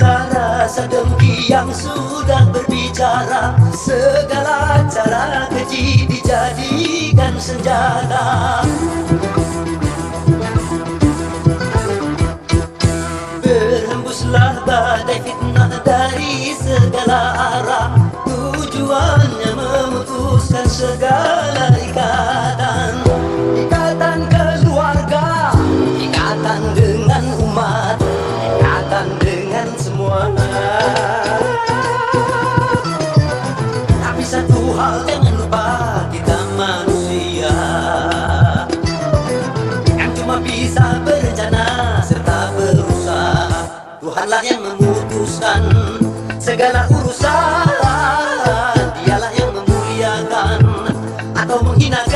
rasa dengki yang sudah berbicara Segala cara keji dijadikan senjata Berhembuslah badai fitnah dari segala arah. Tujuannya memutuskan segala hal jangan lupa kita manusia. Yang cuma bisa berencana serta berusaha. Tuhanlah yang memutuskan segala urusan. Dialah yang memuliakan atau menghinakan